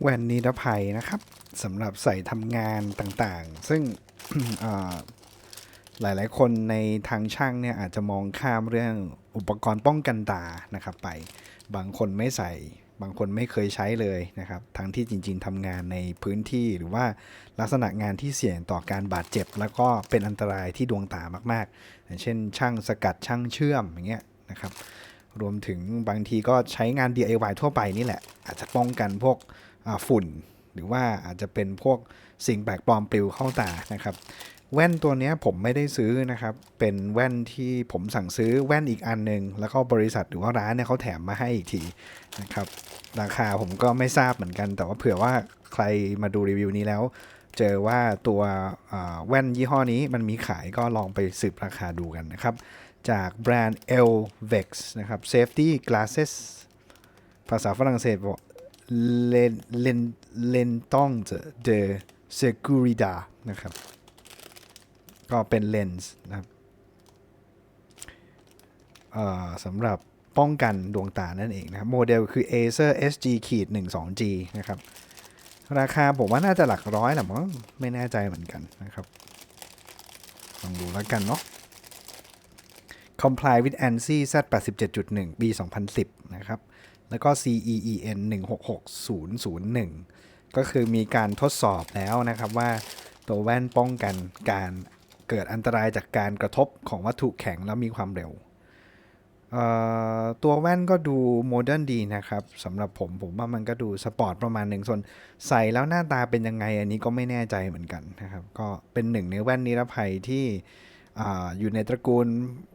แว่นนิรภัยนะครับสำหรับใส่ทำงานต่างๆ ซึ่งหลายๆ คนในทางช่างเนี่ยอาจจะมองข้ามเรื่องอุปกรณ์ป้องกันตานะครับไปบางคนไม่ใส่ บางคนไม่เคยใช้เลยนะครับ ทั้งที่จริง ๆทำงานในพื้นที่หรือว่าลักษณะงานที่เสี่ยงต่อการบาดเจ็บ แล้วก็เป็นอันตรายที่ดวงตามากๆอย่างเช่น ช่างสกัดช่างเชื่อมอย่างเงี้ยนะครับรวมถึงบางทีก็ใช้งาน DIY ทั่วไปนี่แหละ อาจจะป้องกันพวก ฝุ่น หรือว่าอาจจะเป็นพวกสิ่งแปลกปลอมปลิวเข้าตานะครับ แว่นตัวนี้ผมไม่ได้ซื้อนะครับ เป็นแว่นที่ผมสั่งซื้อแว่นอีกอันหนึงแล้วก็บริษัทหรือว่าร้านเนี่ยเขาแถมมาให้อีกทีนะครับ ราคาผมก็ไม่ทราบเหมือนกัน แต่ว่าเผื่อว่าใครมาดูรีวิวนี้แล้ว เจอว่าตัวแว่นยี่ห้อนี้มันมีขายก็ลองไปสืบราคาดูกันนะครับ จากแบรนด์ Elvex นะครับ Safety Glasses ภาษาฝรั่งเศสบอก Len Len Lentong de Seguridad นะครับ ก็เป็นเลนส์นะครับเอ่อสำหรับป้องกันดวงตานั่นเองนะครับ โมเดลคือ Acer SG ขีด 12G นะครับ ราคาผมว่าน่าจะหลักร้อยแหละมั้งไม่แน่ใจเหมือนกันนะครับ ลองดูแล้วกันเนาะ Comply with ANSI Z87.1 ปี 2010 นะครับ แล้วก็ CEEN 166001 ก็คือมีการทดสอบแล้วนะครับว่า ตัวแว่นป้องกันการเกิดอันตรายจากการกระทบของวัตถุแข็งแล้วมีความเร็ว ตัวแว่นก็ดูโมเดิร์นดีนะครับสำหรับผมผมว่ามันก็ดูสปอร์ตประมาณหนึ่งส่วนใส่แล้วหน้าตาเป็นยังไงอันนี้ก็ไม่แน่ใจเหมือนกันนะครับ ก็เป็นหนึ่งในแว่นนิรภัยที่ออยู่ในตระกูล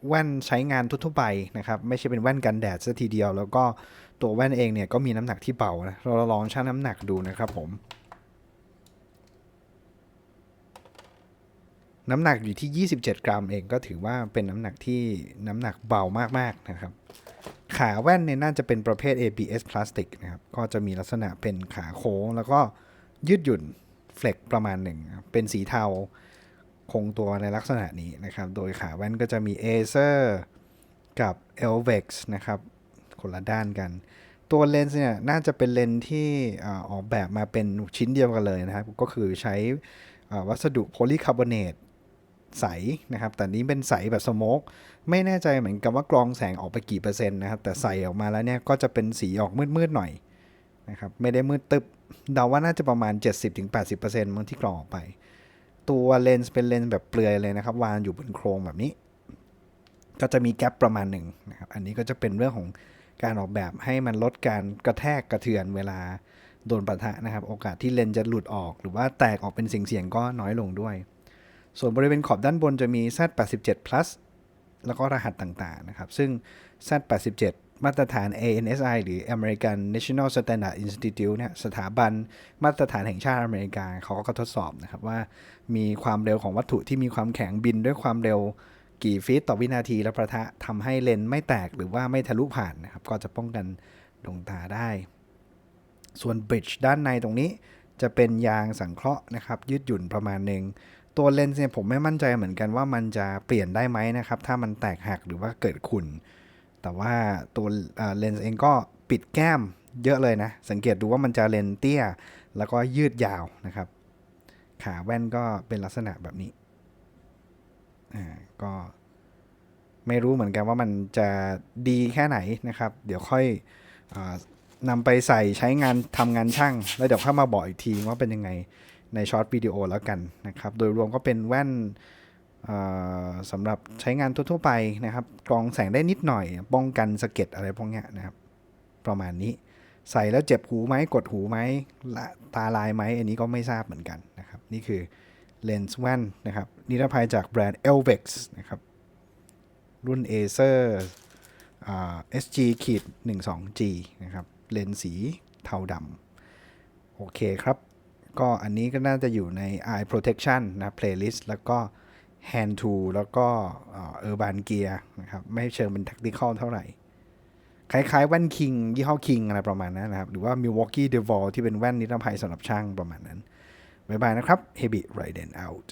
แว่นใช้งานทั่วไปนะครับ ไม่ใช่เป็นแว่นกันแดดซะทีเดียว แล้วก็ ตัวแว่นเองเนี่ยก็มีน้ำหนักที่เบานะเราลองชั่งน้ำหนักดูนะครับผม น้ำหนักอยู่ที่ 27 กรัมเองก็ถือว่าเป็นน้ำหนักที่น้ำหนักเบามากๆนะครับ ขาแว่นเนี่ยน่าจะเป็นประเภท ABS พลาสติกนะครับก็จะมีลักษณะเป็นขาโค้งแล้วก็ยืดหยุ่นเฟล็กประมาณหนึ่งเป็นสีเทาคงตัวในลักษณะนี้นะครับ โดยขาแว่นก็จะมี Acer กับ Elvex นะครับ คนละด้านกัน ตัวเลนส์เนี่ยน่าจะเป็นเลนส์ที่ออกแบบมาเป็นชิ้นเดียวกันเลยนะครับ ก็คือใช้วัสดุโพลีคาร์บอเนตใสนะครับ แต่นี้เป็นใสแบบสโมกไม่แน่ใจเหมือนกันว่ากรองแสงออกไปกี่เปอร์เซ็นต์นะครับ แต่ใสออกมาแล้วเนี่ยก็จะเป็นสีออกมืดๆหน่อยนะครับ ไม่ได้มืดตึบ เดาว่าน่าจะประมาณ 70-80%มั้งที่กรองออกไป ตัวเลนส์เป็นเลนส์แบบเปลือยเลยนะครับ วางอยู่บนโครงแบบนี้ ก็จะมีแกลบประมาณหนึ่งนะครับ อันนี้ก็จะเป็นเรื่องของ การออกแบบให้มันลดการกระแทกกระเทือนเวลาโดนปะทะนะครับ โอกาสที่เลนส์จะหลุดออก หรือว่าแตกออกเป็นเสียงๆก็น้อยลงด้วย ส่วนบริเวณขอบด้านบนจะมี Z87 plus แล้วก็รหัสต่างๆนะครับ ซึ่ง Z87 มาตรฐาน ANSI หรือ American National Standard Institute เนี่ยสถาบันมาตรฐานแห่งชาติอเมริกาเขาก็ทดสอบนะครับว่ามีความเร็วของวัตถุที่มีความแข็งบินด้วยความเร็ว กี่ฟีตต่อวินาทีและประทะทำให้เลนส์ไม่แตกหรือว่าไม่ทะลุผ่านนะครับ ก็จะป้องกันดวงตาได้ ส่วนบริดจ์ด้านในตรงนี้จะเป็นยางสังเคราะห์นะครับ ยืดหยุ่นประมาณหนึ่งตัวเลนส์เนี่ยผมไม่มั่นใจเหมือนกันว่ามันจะเปลี่ยนได้ไหมนะครับ ถ้ามันแตกหักหรือว่าเกิดขุ่นแต่ว่าตัวเลนส์เองก็ปิดแก้มเยอะเลยนะ สังเกตดูว่ามันจะเลนเตี้ย แล้วก็ยืดยาวนะครับ ขาแว่นก็เป็นลักษณะแบบนี้ อ่าก็ไม่รู้เหมือนกันว่ามันจะดีแค่ไหนนะครับ เดี๋ยวค่อยอนำไปใส่ใช้งานทำงานช่าง แล้วเดี๋ยวค่อยมาบอกอีกทีว่าเป็นยังไงในช็อตวิดีโอแล้วกันนะครับ โดยรวมก็เป็นแว่นสำหรับใช้งานทั่วๆไปนะครับกรองแสงได้นิดหน่อย ป้องกันสะเก็ดอะไรพวกนี้นะครับ ประมาณนี้ใส่แล้วเจ็บหูไหมกดหูไหมละตาลายไหมอันนี้ก็ไม่ทราบเหมือนกันนะครับ นี่คือ เลนส์แว่นนะครับนิรภัยจากแบรนด์ Elvex นะครับรุ่น Acer อ่า SG ขีด 12G นะครับเลนส์สีเทาดำโอเคครับ ก็อันนี้ก็น่าจะอยู่ใน Eye Protection นะ playlist แล้วก็ Hand Tool แล้วก็เออ Urban Gear นะครับ ไม่เชิงเป็น tactical เท่าไหร่ คล้ายๆแว่น King ยี่ห้อ King อะไรประมาณนั้นนะครับ หรือว่า Milwaukee DeVol ที่เป็นแว่นนิรภัยสำหรับช่างประมาณนั้น บ๊ายบายนะครับ Heavy Raiden out